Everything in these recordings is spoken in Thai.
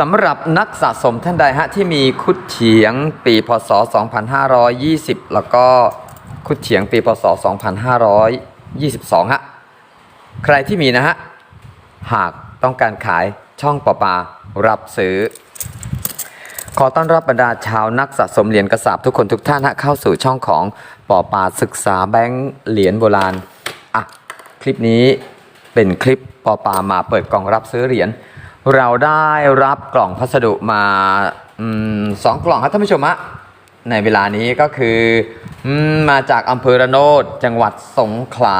สำหรับนักสะสมท่านใดฮะที่มีคุดเฉียงปีพศ 2520 แล้วก็คุดเฉียงปีพศ 2522 ฮะ ใครที่มีนะฮะ หากต้องการขายช่องปอปารับซื้อ ขอต้อนรับบรรดาชาวนักสะสมเหรียญกระสาบทุกคนทุกท่านฮะเข้าสู่ช่องของปอปาศึกษาแบงค์เหรียญโบราณ อะ คลิปนี้เป็นคลิปปอปามาเปิดกล่องรับซื้อเหรียญ เราได้รับกล่องพัสดุมาอมสองกล่องครับท่านผู้ชมฮะในเวลานี้ก็คืออมมาจากอำเภอระโนดจังหวัดสงขลา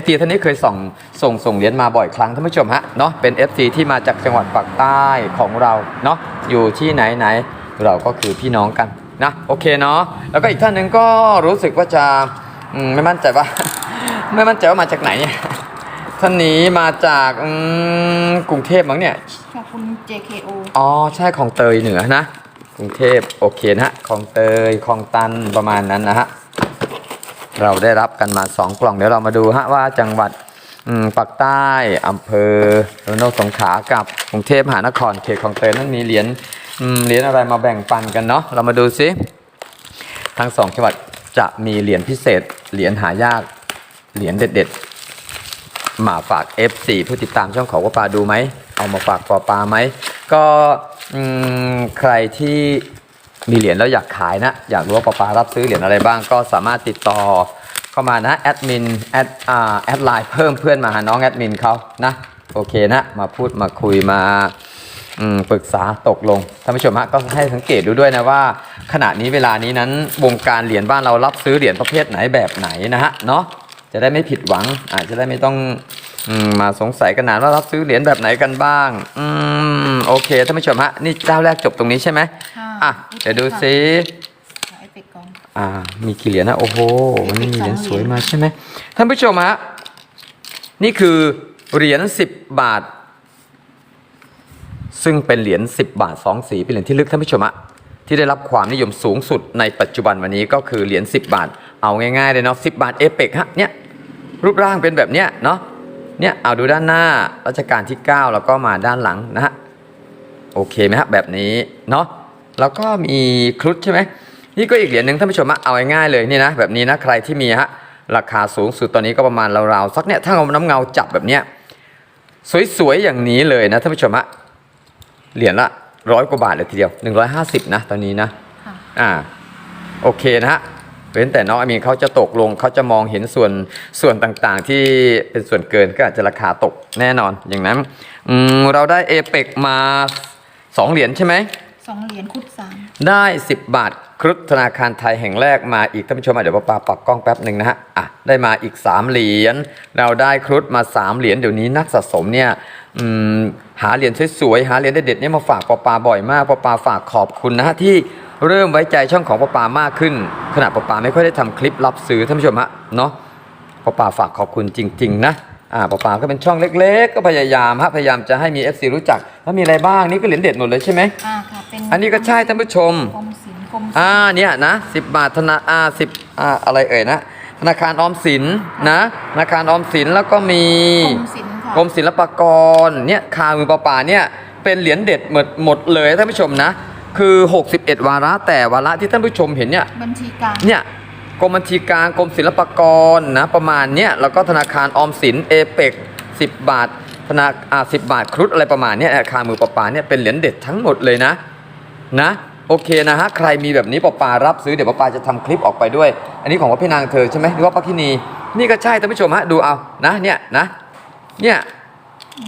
FT ท่านนี้เคยส่งส่งส่งเหรียญมาบ่อยครั้งท่านผู้ชมฮะเนาะเป็น FC ที่มาจากจังหวัดปากใต้ของเราเนาะอยู่ที่ไหนไหนเราก็คือพี่น้องกันนะโอเคเนาะแล้วก็อีกท่านหนึ่งก็รู้สึกว่าจะมไม่มั่นใจว่า ไม่มั่นใจว่ามาจากไหนเนี่ย ท่านนี้มาจากอืมกรุงเทพมั้งเนี่ย ขอบคุณ JKO อ๋อ ใช่คลองเตยเหนือนะ กรุงเทพโอเคนะฮะคลองเตยคลองตันประมาณนั้นนะฮะ เราได้รับกันมา 2 กล่องเดี๋ยวเรามาดูฮะว่าจังหวัดอืมปากใต้อำเภอระโนดสงขลากับกรุงเทพมหานครเขตคลองเตยนั้นมีเหรียญอืมเหรียญอะไรมาแบ่งปันกันเนาะเรามาดูซิทั้งสองจังหวัดจะมีเหรียญพิเศษเหรียญหายากเหรียญเด็ดๆ มาฝาก F4 ผู้ติดตามช่องขอว่าปาดูไหม เอามาฝากปอปลาไหม ก็ใครที่มีเหรียญแล้วอยากขายนะ อยากรู้ว่าปอปลารับซื้อเหรียญอะไรบ้าง ก็สามารถติดต่อเข้ามานะแอดมินแอดอ่าแอดไลน์เพิ่มเพื่อนมาหาน้องแอดมินเขานะโอเคนะ มาพูดมาคุยมาปรึกษาตกลงท่านผู้ชมฮะก็ให้สังเกตดูด้วยนะว่า ขณะนี้เวลานี้นั้นวงการเหรียญบ้านเรารับซื้อเหรียญประเภทไหนแบบไหนนะฮะเนาะ จะได้ไม่ผิดหวัง อาจจะได้ไม่ต้องอมมาสงสัยกันนานว่ารับซื้อเหรียญแบบไหนกันบ้าง อืมโอเคท่านผู้ชมฮะนี่เจ้าแรกจบตรงนี้ใช่ไหมค่ะอะเดี๋ยวดูซิขายไปก่อนอ่า มีกี่เหรียญนะโอ้โหวันนี้มีเหรียญสวยมาใช่ไหมท่านผู้ชมฮะนี่คือเหรียญ10บาท ซึ่งเป็นเหรียญ10บาท2สีเป็นเหรียญที่ลึกท่านผู้ชมฮะที่ได้รับความนิยมสูงสุดในปัจจุบันวันนี้ก็คือเหรียญ10บาท เอาง่ายๆเลยเนาะ10บาทเอเปกฮะเนี่ยรูปร่างเป็นแบบเนี้ยเนาะเนี่ยเอาดูด้านหน้ารัชกาลที่ 9 แล้วก็มาด้านหลังนะฮะโอเคไหมฮะแบบนี้เนาะแล้วก็มีครุฑใช่ไหมนี่ก็อีกเหรียญหนึ่งท่านผู้ชมฮะเอาง่ายๆเลยนี่นะแบบนี้นะใครที่มีฮะราคาสูงสุดตอนนี้ก็ประมาณราวๆสักเนี่ยถ้าเอาน้ำเงาจับแบบเนี้ยสวยๆอย่างนี้เลยนะท่านผู้ชมฮะเหรียญละร้อยกว่าบาทเลยทีเดียว 150 นะตอนนี้นะค่ะอ่าโอเคนะฮะ เว้นแต่น้องอามีนเขาจะตกลงเขาจะมองเห็นส่วนส่วนต่างๆ ที่เป็นส่วนเกินก็อาจจะราคาตกแน่นอนอย่างนั้นอืมเราได้เอเปกมา 2 เหรียญใช่ไหมสองเหรียญคุดสามได้ 10 บาทครุฑธนาคารไทยแห่งแรกมาอีกท่านผู้ชมอะเดี๋ยวป้าปาปักกล้องแป๊บหนึ่งนะฮะอะได้มาอีก 3 เหรียญเราได้ครุฑมา 3 เหรียญเดี๋ยวนี้นักสะสมเนี่ยอืมหาเหรียญสวยๆหาเหรียญเด็ดๆเนี่ยมาฝากปอปาบ่อยมากปอปาฝากขอบคุณนะฮะที่ เริ่มไว้ใจช่องของปอปามากขึ้น ขณะปอปาไม่ค่อยได้ทำคลิปรับซื้อท่านผู้ชมฮะเนาะปอปาฝากขอบคุณจริง ๆ นะอ่าปอปาก็เป็นช่องเล็ก ๆ ก็พยายามฮะพยายามจะให้มี FC รู้จัก แล้วมีอะไรบ้างนี่ก็เหรียญเด็ดหมดเลยใช่ไหมอ่าค่ะเป็นอันนี้ก็ใช่ท่านผู้ชมกรมศิลป์กรมศิลป์อ่าเนี่ยนะสิบาทธนาอ่าสิบอ่าอะไรเอ่ยนะธนาคารออมสินนะธนาคารออมสินแล้วก็มีกรมศิลป์ค่ะกรมศิลปากรเนี่ยคามือปลาป่าเนี่ยเป็นเหรียญเด็ดหมดหมดเลยท่านผู้ชมนะ คือ 61 วาระแต่วาระที่ท่านผู้ชมเห็นเนี่ยบัญชีกลางเนี่ยกรมบัญชีกลางกรมศิลปากรนะประมาณเนี้ยแล้วก็ธนาคารออมสินเอเปก10บาทธนาอ่าสิบาทครุฑอะไรประมาณเนี้ยคามือปลาป่าเนี่ยเป็นเหรียญเด็ดทั้งหมดเลยนะนะโอเคนะฮะใครมีแบบนี้ปอปารับซื้อเดี๋ยวปอปาจะทำคลิปออกไปด้วย อันนี้ของว่าพี่นางเธอใช่ไหมหรือว่าป้าคินีนี่ก็ใช่ท่านผู้ชมฮะดูเอานะเนี่ยนะเนี่ย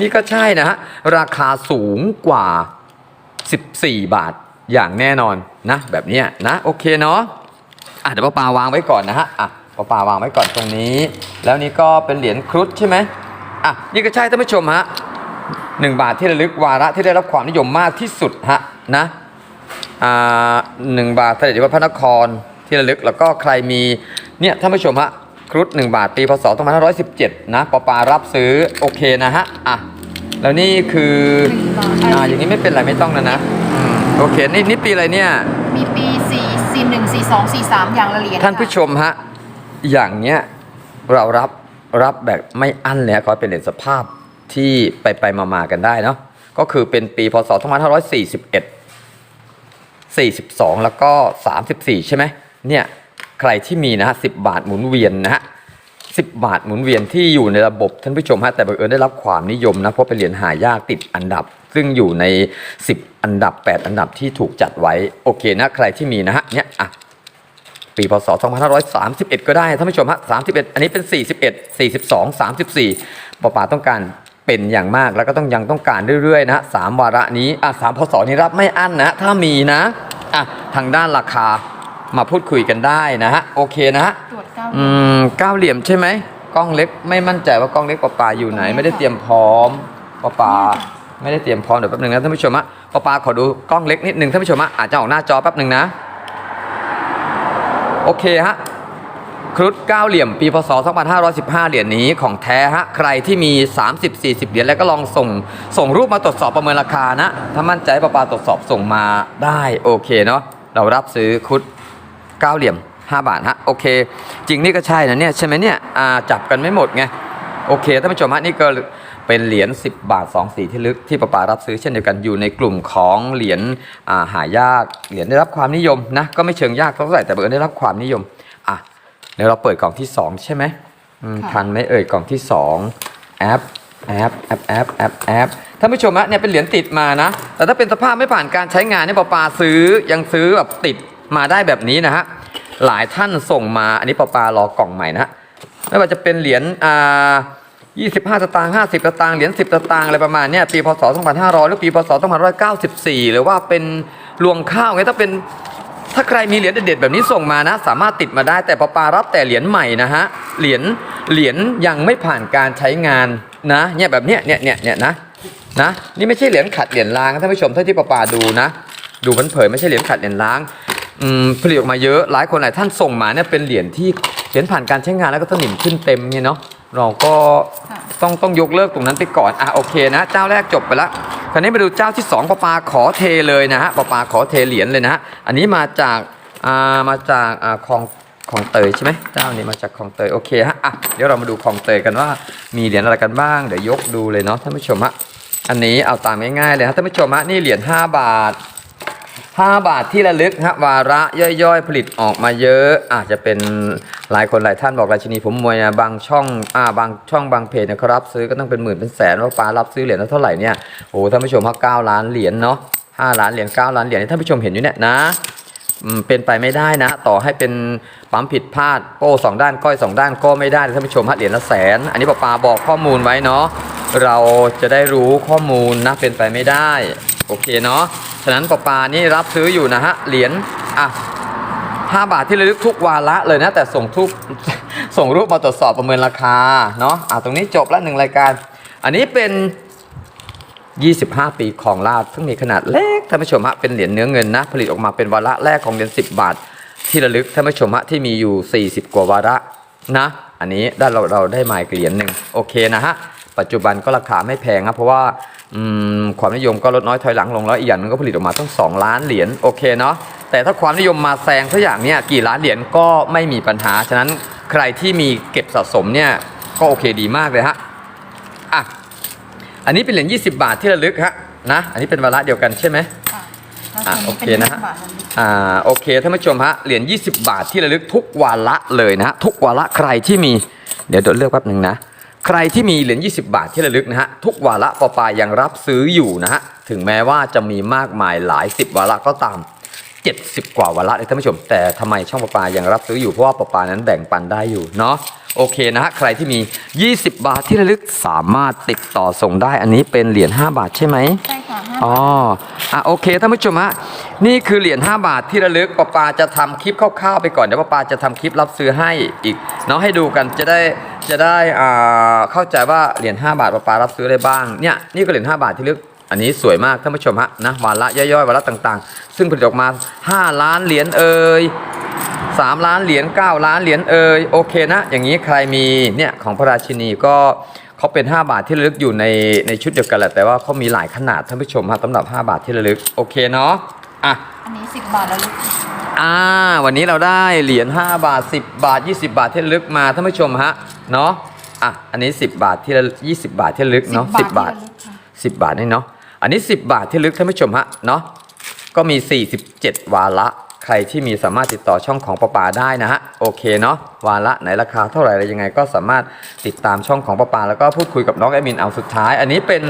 นี่ก็ใช่นะฮะราคาสูงกว่า 14 บาท อย่างแน่นอนนะ แบบเนี้ยนะโอเคเนาะอะเดี๋ยวป้าปาวางไว้ก่อนนะฮะอะป้าปาวางไว้ก่อนตรงนี้ แล้วนี่ก็เป็นเหรียญครุฑใช่ไหมอะนี่ก็ใช่ท่านผู้ชมฮะหนึ่งบาทที่ระลึกวาระที่ได้รับความนิยมมากที่สุดฮะนะอ่าหนึ่งบาทเสด็จวัดพระนครที่ระลึกแล้วก็ใครมีเนี่ยท่านผู้ชมฮะครุฑหนึ่งบาทปีพศ2517 นะปอปารับซื้อโอเคนะฮะอะแล้วนี่คือหนึ่งบาทอ่าอย่างนี้ไม่เป็นไรไม่ต้องนะนะอืม โอเค นี่นี่ปีอะไรเนี่ย มีปีสี่สี่หนึ่งสี่สองสี่สามอย่างละเหรียญท่านผู้ชมฮะ อย่างเนี้ยเรารับรับแบบไม่อั้นเลยฮะขอให้เป็นเหรียญสภาพที่ไปไปมามาๆกันได้เนาะ ก็คือเป็นปีพศ2541 42 แล้วก็ 34 ใช่ไหม เนี่ย ใครที่มีนะฮะ10 บาทหมุนเวียนนะฮะ10 บาทหมุนเวียนที่อยู่ในระบบท่านผู้ชมฮะ แต่บังเอิญได้รับความนิยมนะ เพราะเป็นเหรียญหายากติดอันดับ ซึ่งอยู่ใน 10 อันดับ 8 อันดับที่ถูกจัดไว้ โอเคนะใครที่มีนะฮะเนี่ยอะปีพศ 2531 ก็ได้ท่านผู้ชมฮะ31 อันนี้เป็น 41 42 34ปอป่าต้องการเป็นอย่างมากแล้วก็ต้องยังต้องการเรื่อยๆนะฮะสามวาระนี้อะสามพศนี้รับไม่อั้นนะถ้ามีนะอะทางด้านราคามาพูดคุยกันได้นะฮะโอเคนะฮะตรวจเก้าอืมเก้าเหลี่ยมใช่ไหมกล้องเล็กไม่มั่นใจว่ากล้องเล็กปอปาอยู่ไหนไม่ได้เตรียมพร้อมปอปา ไม่ได้เตรียมพร้อมเดี๋ยวแป๊บหนึงนะท่านผู้ชมฮะปอปาขอดูกล้องเล็กนิดนึงท่านผู้ชมฮะอาจจะออกหน้าจอแป๊บหนึงนะ โอเคฮะครุฑเก้าเหลี่ยมปีพศ 2515 เหรียญนี้ของแท้ฮะใครที่มี 30-40 เหรียญแล้วก็ลองส่งส่งรูปมาตรวจสอบประเมินราคานะ ถ้ามั่นใจปะปาตรวจสอบส่งมาได้โอเคเนาะเรารับซื้อครุฑเก้าเหลี่ยม 5 บาทฮะโอเค จริงนี่ก็ใช่นะเนี่ยใช่ไหมเนี่ยอ่าจับกันไม่หมดไงโอเคท่านผู้ชมฮะนี่ก็ เป็นเหรียญ10 บาท 2 สีที่ลึกที่ปะปารับซื้อเช่นเดียวกันอยู่ในกลุ่มของเหรียญอ่าหายากเหรียญได้รับความนิยมนะก็ไม่เชิงยากเท่าไหร่แต่บังเอิญได้รับความนิยมอะเดี๋ยวเราเปิดกล่องที่ 2 ใช่ไหมอืมทันไหมเอ่ยกล่องที่2แอปแอปแอปแอปแอปแอปท่านผู้ชมฮะเนี่ยเป็นเหรียญติดมานะ แต่ถ้าเป็นสภาพไม่ผ่านการใช้งานเนี่ยปะปาซื้อยังซื้อแบบติดมาได้แบบนี้นะฮะหลายท่านส่งมาอันนี้ปะปารอกล่องใหม่นะฮะไม่ว่าจะเป็นเหรียญอ่า 25 สตางค์ 50 สตางค์ เหรียญ 10 สตางค์อะไรประมาณเนี้ยปีพศ 2500 หรือปีพศ 2594 หรือว่าเป็นรวงข้าวไงถ้าเป็นถ้าใครมีเหรียญเด็ดๆแบบนี้ส่งมานะ สามารถติดมาได้แต่ปปารับแต่เหรียญใหม่นะฮะเหรียญเหรียญยังไม่ผ่านการใช้งานนะเนี่ยแบบเนี้ยเนี่ยเนี่ยเนี่ยนะนะนี่ไม่ใช่เหรียญขัดเหรียญล้างท่านผู้ชมเท่าที่ปปาดูนะ ดูมันเผยไม่ใช่เหรียญขัดเหรียญล้างอืมผลิตออกมาเยอะหลายคนหลายท่านส่งมาเนี่ยเป็นเหรียญที่เหรียญผ่านการใช้งานแล้วก็สนิมขึ้นเต็มเนี่ยเนาะ เราก็ต้องต้องยกเลิกตรงนั้นไปก่อน อะโอเคนะ เจ้าแรกจบไปแล้วคราวนี้มาดูเจ้าที่สองปะปาขอเทเลยนะฮะปะปาขอเทเหรียญเลยนะฮะอันนี้มาจากอ่ามาจากอ่าคลองคลองเตยใช่ไหมเจ้านี้มาจากคลองเตยโอเคฮะอะเดี๋ยวเรามาดูคลองเตยกันว่ามีเหรียญอะไรกันบ้างเดี๋ยวยกดูเลยเนาะท่านผู้ชมฮะอันนี้เอาตามง่ายๆเลยฮะท่านผู้ชมฮะนี่เหรียญ5บาท 5 บาทที่ระลึกฮะวาระย่อยๆ ผลิตออกมาเยอะ อาจจะเป็นหลายคนหลายท่านบอกราชินีผมมวยนะบางช่องอ่าบางช่องบางเพจเนยเขารับ ซื้อก็ต้องเป็นหมื่นเป็นแสนว่าปลารับซื้อเหรียญละเท่าไหร่เนี่ยโอ้ท่านผู้ชมฮะ9ล้านเหรียญเนาะ5ล้านเหรียญ9ล้านเหรียญท่านผู้ชมเห็นอยู่เนี่ยนะเป็นไปไม่ได้นะ ต่อให้เป็นปั๊มผิดพลาดโป้สองด้านก้อยสองด้านก็ไม่ได้ท่านผู้ชมฮะเหรียญละแสน อันนี้ปลาปาบอกข้อมูลไว้เนาะเราจะได้รู้ข้อมูลนะเป็นไปไม่ได้ โอเคเนาะ ฉะนั้นปปานี่รับซื้ออยู่นะฮะ เหรียญ อะห้าบาทที่ระลึกทุกวาระเลยนะ แต่ส่งทุกส่งรูปมาตรวจสอบประเมินราคา เนาะ อะตรงนี้จบละหนึ่งรายการ อันนี้เป็น 25 ปีของลาดซึ่งมีขนาดเล็กท่านผู้ชมฮะ เป็นเหรียญเนื้อเงินนะ ผลิตออกมาเป็นวาระแรกของเหรียญ10 บาท ที่ระลึกท่านผู้ชมฮะที่มีอยู่ 40 กว่าวาระนะ อันนี้ด้านเราเราได้หมาอีกเหรียญหนึ่งโอเคนะฮะ ปัจจุบันก็ราคาไม่แพงครับเพราะว่า ความนิยมก็ลดน้อยถอยหลังลงแล้วอีกอย่างหนึงก็ผลิตออกมาต้อง 2 ล้านเหรียญโอเคเนาะแต่ถ้าความนิยมมาแซงทุกอย่างเนี่ยกี่ล้านเหรียญก็ไม่มีปัญหา ฉะนั้นใครที่มีเก็บสะสมเนี่ยก็โอเคดีมากเลยฮะอะอันนี้เป็นเหรียญ20 บาทที่ระลึกฮะนะอันนี้เป็นวาระเดียวกันใช่ไหมค่ะอะแล้วโอเคนะฮะป็20บาทระลึกอ่าโอเคท่านผู้ชมฮะเหรียญ20 บาทที่ระลึกทุกวาระเลยนะฮะทุกวาระใครที่มีเดี๋ยวเดี๋ยวเลือกแป๊บหนึ่งนะ ใครที่มีเหรียญ20 บาทที่ระลึกนะฮะทุกวาระปอปายังรับซื้ออยู่นะฮะถึงแม้ว่าจะมีมากมายหลายสิบวาระก็ตาม 70 กว่าวาระเลยท่านผู้ชม แต่ทำไมช่องปอปายังรับซื้ออยู่เพราะว่าปอปานั้นแบ่งปันได้อยู่เนาะโอเคนะฮะใครที่มี 20 บาทที่ระลึกสามารถติดต่อส่งได้อันนี้เป็นเหรียญ5บาทใช่ไหมใช่ค่ะห้าอ๋ออะโอเคท่านผู้ชมฮะ นี่คือเหรียญ5บาทที่ระลึกปะปาจะทำคลิปคร่าวๆไปก่อนเดี๋ยวปะปาจะทำคลิปรับซื้อให้อีกเนาะให้ดูกันจะได้จะได้อ่าเข้าใจว่าเหรียญ5บาทปะปารับซื้ออะไรบ้างเนี่ยนี่ก็เหรียญ5บาทที่ระลึกอันนี้สวยมากท่านผู้ชมฮะนะวาระย่อยๆวาระต่างๆ ซึ่งผลิตออกมา 5 ล้านเหรียญเอ่ย3 ล้านเหรียญ9ล้านเหรียญเอ่ยโอเคนะ อย่างนี้ใครมีเนี่ยของพระราชินีก็เขาเป็น 5 บาทที่ระลึกอยู่ในในชุดเดียวกันแหละแต่ว่าเขามีหลายขนาดท่านผู้ชมฮะสำหรับ 5 บาทที่ระลึกโอเคเนาะ อะ อันนี้สิบบาทระลึกอ่า วันนี้เราได้เหรียญ5บาท 10 บาท 20 บาทที่ระลึกมาท่านผู้ชมฮะ เนาะอะ อันนี้ 10 บาทที่ระ20 บาทที่ระลึกเนาะ10 บาท ที่ระลึกค่ะ10 บาทนี่เนาะ อันนี้ 10 บาทที่ลึกท่านผู้ชมฮะ เนาะ ก็มี 47 วาระ ใครที่มีสามารถติดต่อช่องของประปาได้นะฮะ โอเคเนาะ วาระไหนราคาเท่าไหร่อะไรยังไง ก็สามารถติดตามช่องของประปาแล้วก็พูดคุยกับน้องแอดมินเอาสุดท้าย อันนี้เป็น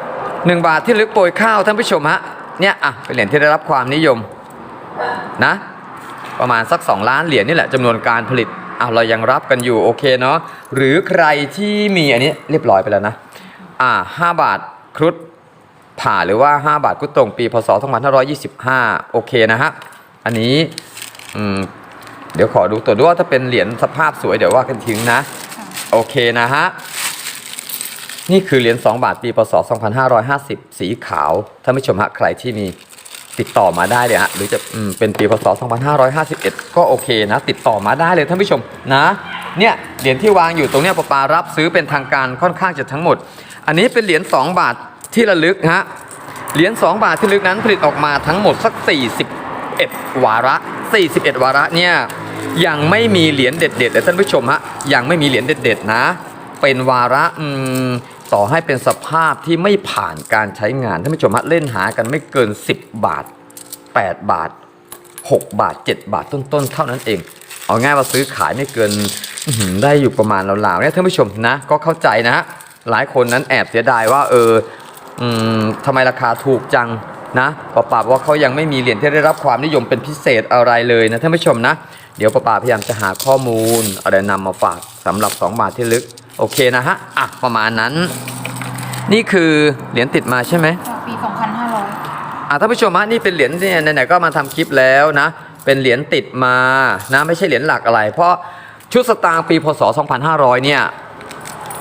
1 บาทที่ลึกโปรยข้าวท่านผู้ชมฮะ เนี่ยอะเป็นเหรียญที่ได้รับความนิยมนะประมาณสัก 2 ล้านเหรียญนี่แหละจำนวนการผลิตอะเรายังรับกันอยู่โอเคเนาะหรือใครที่มีอันนี้เรียบร้อยไปแล้วนะอ่า5บาทครุฑผ่าหรือว่า 5 บาทครุตรงปีพศ2525 โอเคนะฮะ อันนี้เดี๋ยวขอดูตัวด้วยว่าถ้าเป็นเหรียญสภาพสวยเดี๋ยวว่ากันทิ้งนะ โอเคนะฮะ นี่คือเหรียญ2บาทปีพศ 2550 สีขาวท่านผู้ชมฮะใครที่มีติดต่อมาได้เลยฮะหรือจะอเป็นปีพศ 2551 ก็โอเคนะ ติดต่อมาได้เลยท่านผู้ชมนะเนี่ยเหรียญที่วางอยู่ตรงเนี้ยปปารับซื้อเป็นทางการค่อนข้างจะทั้งหมด อันนี้เป็นเหรียญ2บาทที่ระลึกฮะเหรียญ2บาทที่ระลึกนั้นผลิตออกมาทั้งหมดสัก 41 วาระ 41 วาระเนี่ยยังไม่มีเหรียญเด็ดๆเลยท่านผู้ชมฮะยังไม่มีเหรียญเด็ดๆนะ เป็นวาระต่อให้เป็นสภาพที่ไม่ผ่านการใช้งานท่านผู้ชมฮะเล่นหากันไม่เกิน 10 บาท 8 บาท 6 บาท 7 บาทต้นๆ เท่านั้นเอง เอาง่ายว่าซื้อขายไม่เกินได้อยู่ประมาณราวๆเนี่ยท่านผู้ชมนะ ก็เข้าใจนะฮะหลายคนนั้นแอบเสียดายว่าเอออืมทำไมราคาถูกจังนะปะปาว่าเขายังไม่มีเหรียญที่ได้รับความนิยมเป็นพิเศษอะไรเลยนะท่านผู้ชมนะ เดี๋ยวปะปาพยายามจะหาข้อมูลอะไรนำมาฝากสำหรับ 2 บาทที่ลึก โอเคนะฮะ อะ ประมาณนั้น นี่คือเหรียญติดมาใช่ไหมปี 2500 อะท่านผู้ชมฮะนี่เป็นเหรียญเนี่ยไหนๆก็มาทำคลิปแล้วนะ เป็นเหรียญติดมานะไม่ใช่เหรียญหลักอะไร เพราะชุดสตางค์ปีพศ 2500 เนี่ย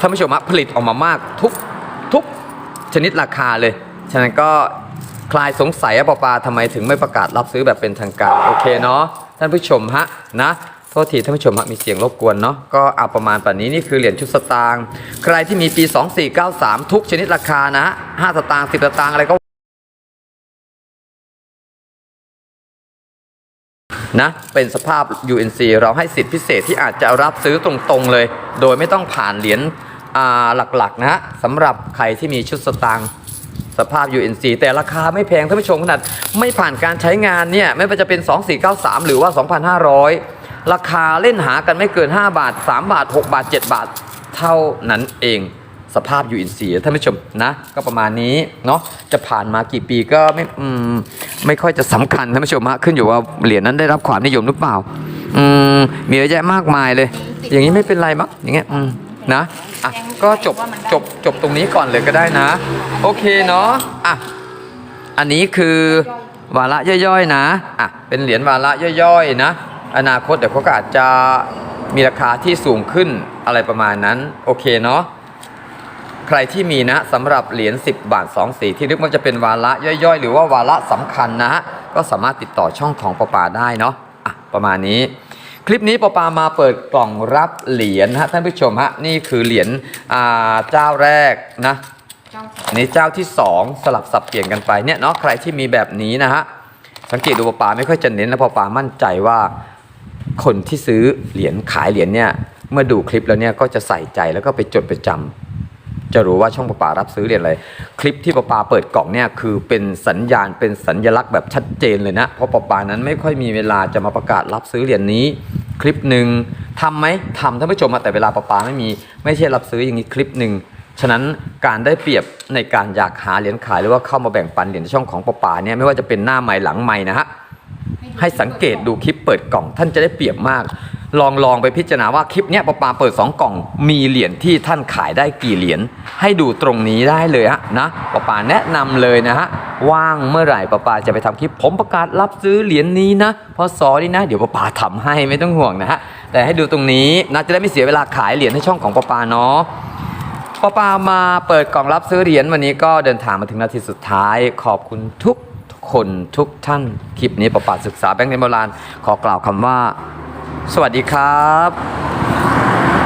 ท่านผู้ชมฮะผลิตออกมามากทุกทุกชนิดราคาเลย ฉะนั้นก็คลายสงสัยว่าปอปาทำไมถึงไม่ประกาศรับซื้อแบบเป็นทางการ โอเคเนาะท่านผู้ชมฮะนะโทษทีท่านผู้ชมมีเสียงรบกวนเนาะก็เอาประมาณแบบนี้นี่คือเหรียญชุดสตางค์ใครที่มีปี 2493 ทุกชนิดราคานะ5สตางค์10 สตางค์อะไรก็นะเป็นสภาพ UNC เราให้สิทธิพิเศษที่อาจจะรับซื้อตรงๆเลย โดยไม่ต้องผ่านเหรียญหลักๆนะฮะสำหรับใครที่มีชุดสตางค์สภาพ UNC แต่ราคาไม่แพงท่านผู้ชมขนาดไม่ผ่านการใช้งานเนี่ย ไม่ว่าจะเป็น 2493 หรือว่า 2,500 ราคาเล่นหากันไม่เกิน 5 บาท 3 บาท 6 บาท 7 บาท เท่านั้นเองสภาพ UNC ท่านผู้ชมนะก็ประมาณนี้เนาะจะผ่านมากี่ปีก็ไม่อืมไม่ค่อยจะสำคัญท่านผู้ชมฮะขึ้นอยู่ว่าเหรียญนั้นได้รับความนิยมหรือเปล่าอืมมีเยอะแยะมากมายเลย อย่างนี้ไม่เป็นไรมั้งอย่างเงี้ยอืมนะอะก็จบจบจบตรงนี้ก่อนเลยก็ได้นะ โอเคเนาะอะอันนี้คือวาระย่อยๆนะอะเป็นเหรียญวาระย่อยๆนะ อนาคตเดี๋ยวเขาก็อาจจะมีราคาที่สูงขึ้นอะไรประมาณนั้น โอเคเนาะใครที่มีนะสำหรับเหรียญ10 บาท 2 สีที่นึกว่าจะเป็นวาระย่อยๆ หรือว่าวาระสำคัญนะฮะก็สามารถติดต่อช่องของปปาได้เนาะอะประมาณนี้ คลิปนี้ปปามาเปิดกล่องรับเหรียญฮะท่านผู้ชมฮะนี่คือเหรียญอ่าเจ้าแรกนะอันนี้เจ้าที่ 2 สลับสับเปลี่ยนกันไปเนี่ยเนาะใครที่มีแบบนี้นะฮะสังเกตดูปปาไม่ค่อยจะเน้นแล้วปปามั่นใจว่า คนที่ซื้อเหรียญขายเหรียญเนี่ยเมื่อดูคลิปแล้วเนี่ยก็จะใส่ใจแล้วก็ไปจดไปจำจะรู้ว่าช่องประปารับซื้อเหรียญอะไร คลิปที่ประปาเปิดกล่องเนี่ยคือเป็นสัญญาณเป็นสัญลักษณ์แบบชัดเจนเลยนะ เพราะประปานั้นไม่ค่อยมีเวลาจะมาประกาศรับซื้อเหรียญนี้ คลิปหนึ่งทำไหมทำท่านผู้ชมแต่เวลาประปาไม่มีไม่ใช่รับซื้ออย่างนี้คลิปหนึ่งฉะนั้นการได้เปรียบในการอยากหาเหรียญขายหรือว่าเข้ามาแบ่งปันเหรียญในช่องของประปาเนี่ยไม่ว่าจะเป็นหน้าใหม่หลังใหม่นะฮะ ให้สังเกตดูคลิปเปิดกล่อง ท่านจะได้เปรียบมาก ลองลองไปพิจารณาว่าคลิปเนี้ยปปาเปิด 2 กล่อง มีเหรียญที่ท่านขายได้กี่เหรียญให้ดูตรงนี้ได้เลยฮะนะปปาแนะนำเลยนะฮะว่างเมื่อไหร่ปปาจะไปทำคลิป ผมประกาศรับซื้อเหรียญนี้นะพอสอนี่นะ เดี๋ยวปปาทำให้ไม่ต้องห่วงนะฮะแต่ให้ดูตรงนี้นะจะได้ไม่เสียเวลาขายเหรียญในช่องของปปาเนาะปปามาเปิดกล่องรับซื้อเหรียญวันนี้ก็เดินทางมาถึงนาทีสุดท้าย ขอบคุณทุก คนทุกท่าน คลิปนี้ประปาศึกษาแบงค์ในโบราณ ขอกล่าวคำว่า สวัสดีครับ